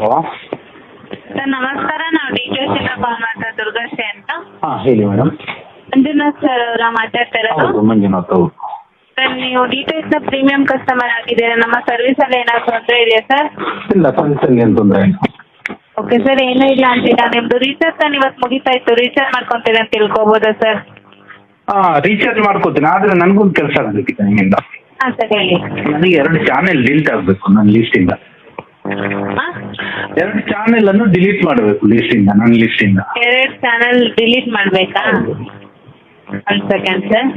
Hello. Sir ನಮಸ್ಕಾರ. ನಾವು D K ಕಾಲ್ ಮಾಡ್ತಾ ದುರ್ಗಾಶ್ರೀ ಅಂತ. ಹಾ ಹೇಳಿ ಮೇಡಮ್ ಮಂಜುನಾಥ್ ಸರ್ ಅವರ ಮಾತಾಡ್ತಾ ಇರೋದು ಹೌದು ಮಂಜುನಾಥ್ ಅವರು. ಸರ್ ನೀವು ಡಿಟೇಲ್ಸ್ನ ಪ್ರೀಮಿಯಂ ಕಸ್ಟಮರ್ ಆಗಿದ್ದೀರಾ? ನಮ್ಮ ಸರ್ವಿಸ್ ಅಲ್ಲಿ ಏನಾದ್ರು ತೊಂದರೆ ಇದೆಯಾ ಸರ್? ಇಲ್ಲ ಸರ್ವಿಸಲ್ಲಿ ಏನು ತೊಂದರೆ ಇಲ್ಲ. ಓಕೆ ಸರ್ ಏನೂ ಇಲ್ಲ ಅಂತೀರಾ ನಿಮ್ದು ರೀಚಾರ್ಜ್ ನಾನು ಇವತ್ತು ಮುಗಿತಾ ಇತ್ತು. ರೀಚಾರ್ಜ್ ಮಾಡ್ಕೊಂತೀರಾ ಅಂತ ತಿಳ್ಕೊಬೋದಾ ಸರ್? ಹಾ ರೀಚಾರ್ಜ್ ಮಾಡ್ಕೋತೀನಿ. ಆದ್ರೆ ನನಗೊಂದು ಕೆಲಸ ಆಗಬೇಕಿತ್ತು ನಿಮ್ಮಿಂದ. ಹಾಂ ಸರ್ ಹೇಳಿ. ನನಗೆ ಎರಡು ಚಾನೆಲ್ ಡಿಲ್ಟ್ ಆಗಬೇಕು ನನ್ನ ಲಿಸ್ಟಿಂದ ಹಾಂ ಎರಡು ಚಾನೆಲ್ ಅನ್ನು ಡಿಲೀಟ್ ಮಾಡಬೇಕು ಲಿಸ್ಟಿಂದ ನನ್ನ ಲಿಸ್ಟಿಂದ ಎರಡು ಚಾನಲ್ ಡಿಲೀಟ್ ಮಾಡಬೇಕಾ? ಒಂದು ಸೆಕೆಂಡ್ ಸರ್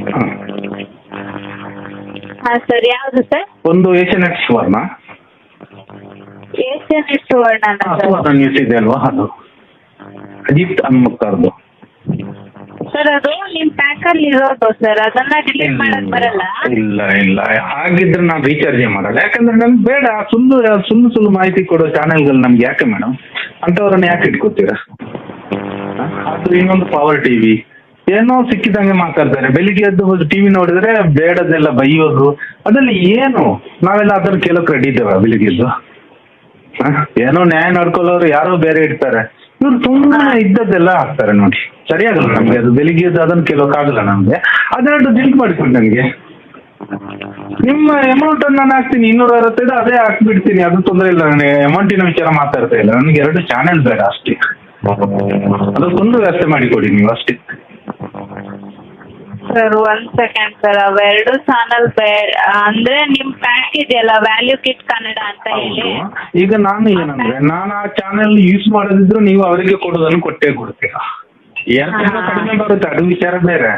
ಹಾಂ ಸರ್ ಯಾವುದು ಸರ್ ಒಂದು Asian X Suvarna. Asian X Suvarna Suvarna news ಇದೆ ಅಲ್ವಾ ಅದು? ಅಜಿತ್ ಹನುಮಕ್ಕರ್ದು ಸರ್ ಅದು ನಿಮ್ ಪ್ಯಾಕ್ ಅಲ್ಲಿ ಇರೋದು ಸರ್ ಅದನ್ನ ಡಿಲೀಟ್ ಮಾಡಕ್ ಬರಲ್ಲ? ಇಲ್ಲ ಇಲ್ಲ. ಹಾಗಿದ್ರೆ ನಾನು ರೀಚಾರ್ಜ್ ಮಾಡಲ್ಲ. ಯಾಕಂದ್ರೆ ನಮ್ಗೆ ಬೇಡ. ಸುಳ್ಳು ಸುಳ್ಳು ಸುಳ್ಳು ಮಾಹಿತಿ ಕೊಡೋ ಚಾನೆಲ್ಗಳು ನಮ್ಗೆ ಯಾಕೆ ಮೇಡಮ್ ಅಂತವ್ರನ್ನ ಯಾಕೆ ಇಟ್ಕೋತೀರಾ? ಅದು ಇನ್ನೊಂದು ಪವರ್ ಟಿವಿ ಏನೋ ಸಿಕ್ಕಿದಂಗೆ ಮಾತಾಡ್ತಾರೆ. ಬೆಳಿಗ್ಗೆ ಎದ್ದು ಟಿವಿ ನೋಡಿದ್ರೆ ಬೇಡದೆಲ್ಲ ಬೈಯೋದು. ಅದ್ರಲ್ಲಿ ಏನು? ನಾವೆಲ್ಲ ಅದನ್ನ ಕೇಳೋಕೆ ರೆಡಿ ಇದ್ದಾವೆ ಬೆಳಿಗ್ಗೆ ಎದ್ದು? ಏನೋ ನ್ಯಾಯ ನಡ್ಕೊಳ್ಳೋರು ಯಾರೋ ಬೇರೆ ಇರ್ತಾರೆ. ಇವ್ರು ತುಂಬಾ ಇದ್ದದ್ದೆಲ್ಲ ಹಾಕ್ತಾರೆ ನೋಡಿ. ಸರಿಯಾಗಲ್ಲ ನಮ್ಗೆ ಅದು ಬೆಳಿಗ್ಗೆ ಅದನ್ನ ಕೇಳೋಕ್ಕಾಗಲ್ಲ ನಮ್ಗೆ. ಅದೆರಡು ಡಿಲ್ಟ್ ಮಾಡಿಕೊಂಡು ನನಗೆ ನಿಮ್ಮ ಅಮೌಂಟ್ ಅನ್ನು ನಾನು ಹಾಕ್ತೀನಿ ಇನ್ನೂರ ಅರವತ್ತೈದು ಅದೇ ಹಾಕ್ಬಿಡ್ತೀನಿ ಅದು ತೊಂದರೆ ಇಲ್ಲ ನನಗೆ. ಅಮೌಂಟಿನ ವಿಚಾರ ಮಾತಾಡ್ತಾ ಇಲ್ಲ. ನನಗೆ ಎರಡು ಚಾನೆಲ್ ಬೇಡ ಅಷ್ಟೇ. ಅದಕ್ಕೊಂದು ವ್ಯವಸ್ಥೆ ಮಾಡಿಕೊಡಿ ನೀವು ಅಷ್ಟೇ. ಸರ್ ಒನ್ ಸೆಕೆಂಡ್ ಸರ್ ಅವೆರಡು ಚಾನಲ್ ಅಂದ್ರೆ ನಿಮ್ ಪ್ಯಾಕೇಜ್ ಇದೆಯಲ್ಲ ವ್ಯಾಲ್ಯೂ ಕಿಟ್ ಕನ್ನಡ ಅಂತ ಹೇಳಿ. ಹೌದು. ಈಗ ನಾನು ಏನಂದ್ರೆ ನಾನು ಆ ಚಾನೆಲ್ ಯೂಸ್ ಮಾಡೋದಿದ್ರು ನೀವು ಅವರಿಗೆ ಕೊಡೋದನ್ನು ಕೊಟ್ಟೇ ಕೊಡ್ತೀರಾ. ಕಡಿಮೆ ಬರುತ್ತೆ ಅದು ವಿಚಾರ ಬೇರೆ.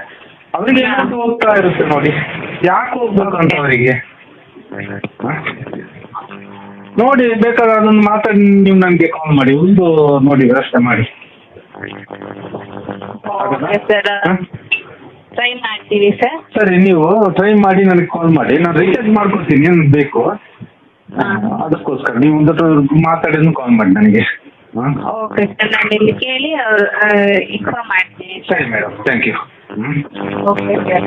ಅವರಿಗೆ ಏನಾದ್ರು ಹೋಗ್ತಾ ಇರುತ್ತೆ ನೋಡಿ. ಯಾಕೆ ಹೋಗ್ಬೇಕು ಅಂತ ಅವರಿಗೆ? ನೋಡಿ ಬೇಕಾದ್ರೆ ಅದನ್ನು ಮಾತಾಡಿ ನೀವು ನನಗೆ ಕಾಲ್ ಮಾಡಿ. ಒಂದು ನೋಡಿ ವ್ಯವಸ್ಥೆ ಮಾಡಿ. ಓಕೆ ಸರ್ ಹಾ? ಟ್ರೈ ಮಾಡ್ತೀವಿ ಸರ್ ಸರಿ ನೀವು ಟ್ರೈ ಮಾಡಿ ನನಗೆ ಕಾಲ್ ಮಾಡಿ. ನಾನು ರೀಚಾರ್ಜ್ ಮಾಡ್ಕೊಡ್ತೀನಿ ಏನು ಬೇಕು? ಅದಕ್ಕೋಸ್ಕರ ನೀವು ಒಂದು ಮಾತಾಡಿದ್ನು ಕಾಲ್ ಮಾಡಿ ನನಗೆ. ಓಕೆ ಸರ್ ನಾನು ಇಲ್ಲಿ ಕೇಳಿ ಅವ್ರು ಇನ್ಫಾರ್ಮ್ ಮಾಡ್ತೀನಿ. ಸರಿ madam thank you okay sir